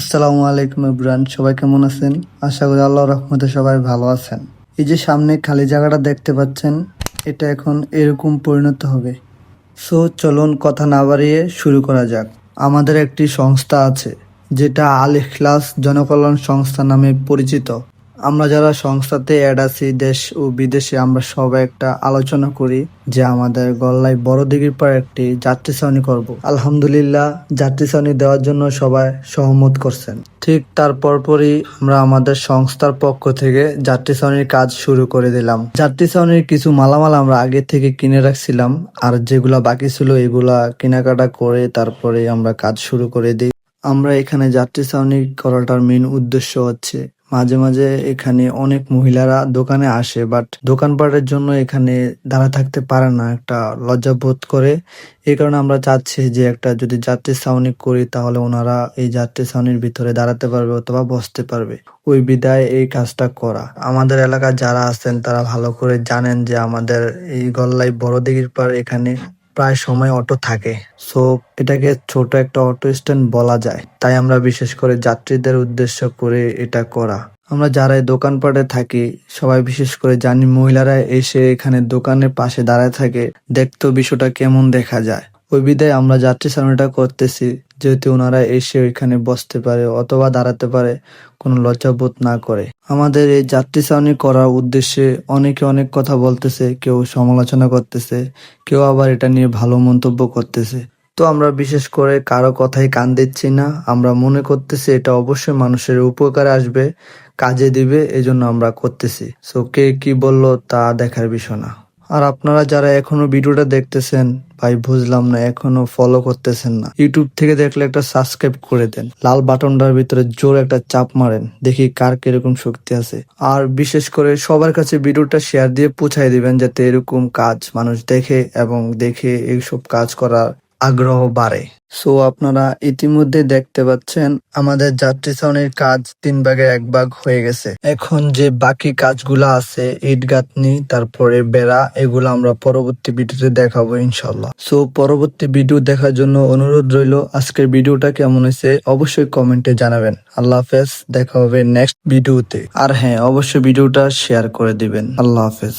আসসালামু আলাইকুম ইব্রান, সবাই কেমন আছেন? আশা করি আল্লাহ রহমতে সবাই ভালো আছেন। এই যে সামনে খালি জায়গাটা দেখতে পাচ্ছেন, এটা এখন এরকম পরিণত হবে। সো চলুন কথা না বাড়িয়ে শুরু করা যাক। আমাদের একটি সংস্থা আছে, যেটা আল ইখলাস জনকল্যাণ সংস্থা নামে পরিচিত। আমরা যারা সংস্থাতে অ্যাড আছি দেশ ও বিদেশে, আমরা সবাই একটা আলোচনা করি যে আমাদের গল্লায় বড় দিঘির পর একটি যাত্রী ছাউনি করব। আলহামদুলিল্লাহ, যাত্রী ছাউনি দেওয়ার জন্য সবাই সহমত করছেন। ঠিক তার পরপরই আমরা আমাদের সংস্থার পক্ষ থেকে যাত্রী ছাউনির কাজ শুরু করে দিলাম। যাত্রী ছাউনির কিছু মালামাল আমরা আগে থেকে কিনে রাখছিলাম, আর যেগুলা বাকি ছিল এগুলা কেনাকাটা করে তারপরে আমরা কাজ শুরু করে দিই। আমরা এখানে যাত্রী ছাউনি করাটার মেন উদ্দেশ্য হচ্ছে মাঝে মাঝে এখানে অনেক মহিলারা দোকানে আসে বাট দোকানপাটের জন্য এখানে দাঁড়া থাকতে পারে না, একটা লজ্জা বোধ করে। এই কারণে আমরা চাচ্ছি যে একটা যদি যাত্রী ছাউনি করি, তাহলে ওনারা এই যাত্রী ছাউনির ভিতরে দাঁড়াতে পারবে অথবা বসতে পারবে। ওই বিদায় এই কাজটা করা। আমাদের এলাকার যারা আছেন, তারা ভালো করে জানেন যে আমাদের এই গল্লাই বড় দিঘির পার এখানে প্রায় সময় অটো থাকে। সো, এটাকে ছোট একটা অটো স্ট্যান্ড বলা যায়। তাই আমরা বিশেষ করে যাত্রীদের উদ্দেশ্য করে এটা করা। আমরা যারা দোকানপাটে থাকি, সবাই বিশেষ করে জানি মহিলারা এসে এখানে দোকানের পাশে দাঁড়ায় থাকে। দেখতো বিষয়টা কেমন দেখা যায়। ওই বিদায় আমরা যাত্রী সামনেটা করতেছি, যেহেতু ওনারা এসে ওইখানে বসতে পারে অথবা দাঁড়াতে পারে, কোনো লজ্জাবোধ না করে। আমাদের এই যাত্রী ছাউনি করার উদ্দেশ্যে অনেকে অনেক কথা বলতেছে, কেউ সমালোচনা করতেছে, কেউ আবার এটা নিয়ে ভালো মন্তব্য করতেছে। তো আমরা বিশেষ করে কারও কথাই কান দিচ্ছি না, আমরা মনে করতেছি এটা অবশ্যই মানুষের উপকারে আসবে, কাজে দিবে, এজন্য আমরা করতেছি। সো কে কি বলল তা দেখার বিষয় না। আর আপনারা যারা এখনও ভিডিওটা দেখতেছেন, ভাই বুঝলাম না, এখনও ফলো করতেছেন না। ইউটিউব থেকে দেখলে একটা সাবস্ক্রাইব করে দেন। লাল বাটনটার ভিতরে জোর একটা চাপ মারেন, দেখি কার কীরকম শক্তি আছে। আর বিশেষ করে সবার কাছে ভিডিওটা শেয়ার দিয়ে পৌঁছায় দিবেন, যাতে এরকম কাজ মানুষ দেখে এবং দেখে এইসব কাজ করার আগ্রহ বাড়ে। সো আপনারা ইতিমধ্যে দেখতে পাচ্ছেন, আমাদের যাত্রী ছাউনির কাজ তিন ভাগের এক ভাগ হয়ে গেছে। এখন যে বাকি কাজগুলো আছে, ইট গাঁথনি, তারপরে বেড়া, এগুলো আমরা পরবর্তী ভিডিওতে দেখাবো ইনশাল্লাহ সো পরবর্তী ভিডিও দেখার জন্য অনুরোধ রইল, আজকের ভিডিওটা কেমন হয়েছে অবশ্যই কমেন্টে জানাবেন। আল্লাহ হাফেজ, দেখা হবে নেক্সট ভিডিওতে। আর হ্যাঁ অবশ্যই ভিডিওটা শেয়ার করে দিবেন। আল্লাহ হাফেজ।